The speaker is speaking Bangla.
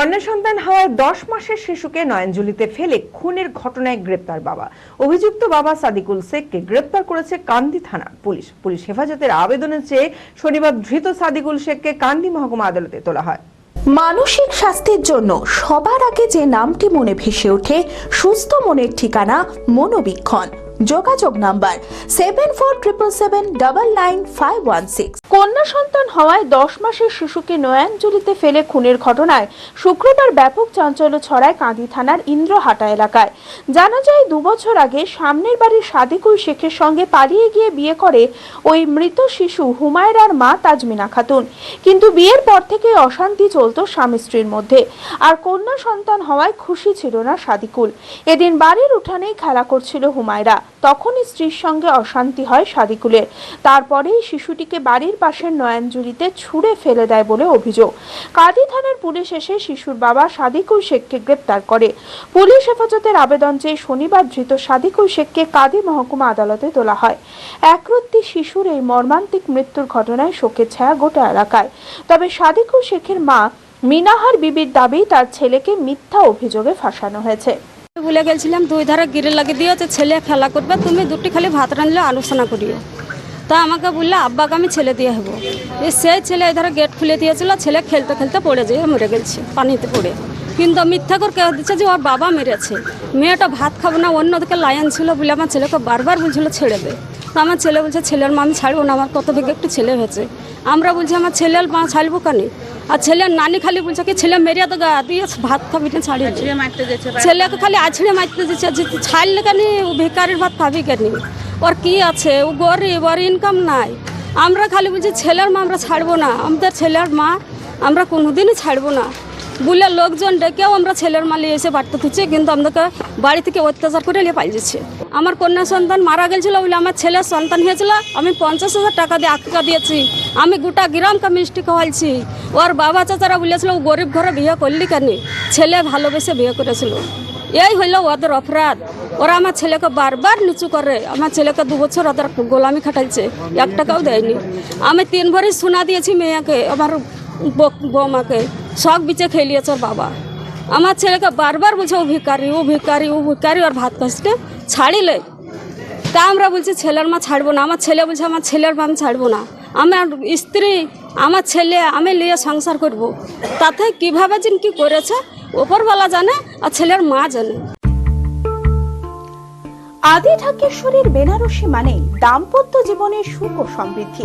কন্যা সন্তান হওয়ায় দশ মাসের শিশুকে নয়নজুলিতে ফেলে খুনের ঘটনায় গ্রেপ্তার বাবা। অভিযুক্ত বাবা সাদিকুল শেখকে গ্রেপ্তার করেছে কান্দি থানা পুলিশ। পুলিশ হেফাজতের আবেদনের চেয়ে শনিবার ধৃত সাদিকুল শেখকে কান্দি মহকুমা আদালতে তোলা হয়। মানসিক স্বাস্থ্যের জন্য সবার আগে যে নামটি মনে ভেসে ওঠে, সুস্থ মনের ঠিকানা মনোবীক্ষণ। যোগাযোগ number seven four triple seven double nine five one six কন্যা সন্তান হওয়ায় দশ মাসের শিশুকে নয়াঞ্জলিতে ফেলে খুনের ঘটনায় শুক্রবার ব্যাপক চাঞ্চল্য ছড়ায় কাঁদি থানার ইন্দ্রহাটা এলাকায়। জানা যায় দুবছর আগে সামনের বাড়ির সাদিকুল শেখের সঙ্গে পালিয়ে গিয়ে বিয়ে করে ওই মৃত শিশু হুমায়রার মা তাজমিনা খাতুন। কিন্তু বিয়ের পর থেকে অশান্তি চলতো স্বামী স্ত্রীর মধ্যে। আর কন্যা সন্তান হওয়ায় খুশি ছিল না সাদিকুল। এদিন বাড়ির উঠানেই খেলা করছিল হুমায়রা। তখনই স্ত্রীর সঙ্গে অশান্তি হয় সাদিকুলের। তারপরেই শিশুটিকে বাড়ির পাশের নয়নজুলিতে ছুঁড়ে ফেলে দেয় বলে অভিযোগ। কাদি থানার পুলিশ এসে শিশুর বাবা সাদিকুল শেখকে গ্রেপ্তার করে। পুলিশ হেফাজতের আবেদন চেয়ে শনিবার ধৃত সাদিকুল শেখকে কাদি মহকুমা আদালতে তোলা হয়। একরত্তি শিশুর এই মর্মান্তিক মৃত্যুর ঘটনায় শোকের ছায়া গোটা এলাকায়। তবে সাদিকুল শেখের মা মিনাহার বিবির দাবি তার ছেলেকে মিথ্যা অভিযোগে ফাঁসানো হয়েছে। ভুলে গেছিলাম দুই ধারে গিরে লাগিয়ে যে ছেলে খেলা করবে, তুমি দুটি খালি ভাত রাঁধলে আলোচনা করিও। তা আমাকে বললে, আব্বাকে আমি ছেলে দিয়ে হব। সেই ছেলে এধারে গেট খুলে দিয়েছিল, ছেলে খেলতে খেলতে পড়ে যেয়ে মরে গেছে, পানিতে পড়ে। কিন্তু মিথ্যা করে কেউ দিচ্ছে যে ওর বাবা মেরেছে। মেয়েটা ভাত খাব না, অন্যদিকে লায়ন ছিল বলে আমার ছেলেকে বারবার বলছিল, ছেড়ে দে। তো আমার ছেলে বলছে, ছেলের মা, আমি ছাড়বো না, আমার কত থেকে একটু ছেলে হয়েছে। আমরা বলছি, আমার ছেলের মা ছাড়বো কেন? আর ছেলের নানি খালি বলছে কি ছেলে মেরিয়া তো গা দিয়ে ভাত খাবি না ছাড়ি ছেলেকে খালি আছড়ে মারতে দিচ্ছে যে ছাড়লে কেন ও ভিকারির ভাত খাবি কেন? ওর কি আছে? ও গরিব ওর ইনকাম নাই। আমরা খালি বলছি ছেলের মা আমরা ছাড়বো না। আমাদের ছেলের মা আমরা কোনোদিনই ছাড়বো না। বলে লোকজন ডেকেও আমরা ছেলের মালি এসে বাড়তে দিচ্ছে, কিন্তু আমাদেরকে বাড়ি থেকে অত্যাচার করে নিয়ে পাই পালিয়েছে আমার কন্যা সন্তান মারা গেছিল বলে আমার ছেলের সন্তান হয়েছিল, আমি পঞ্চাশ হাজার টাকা দিয়ে আকিকা দিয়েছি। আমি গোটা গ্রামকে মিষ্টি খাওয়াইছি। ওর বাবা চাচারা বলেছিল, ও গরিব ঘরে বিয়ে করলি কেন? ছেলে ভালোবেসে বিয়ে করেছিল। এই হইল ওদের অপরাধ। ওরা আমার ছেলেকে বারবার নিচু করে। আমার ছেলেকে দু বছর ওদের গোলামি খাটাইছে, এক টাকাও দেয়নি। আমি তিন ভরি সোনা দিয়েছি মেয়েকে, আমার বৌমাকে শখ বিচে খেলিয়েছে ওর বাবা। আমার ছেলেকে বারবার বলছে, ও ভিকারি ও ভিকারি ও ভিকারি ওর ভাত কাজকে ছাড়িলে? তা আমরা বলছি, ছেলের মা ছাড়বো না। আমার ছেলে বলছে, আমার ছেলের মা আমি ছাড়বো না। আমার স্ত্রী, আমার ছেলে, আমি নিয়ে সংসার করব। তাতে কীভাবে যেন কি করেছে? ওপরওয়ালা জানে, আর ছেলের মা জানে। আদি ঢাকেশ্বরীর বেনারসি মানে দাম্পত্য জীবনের সুখ ও সমৃদ্ধি।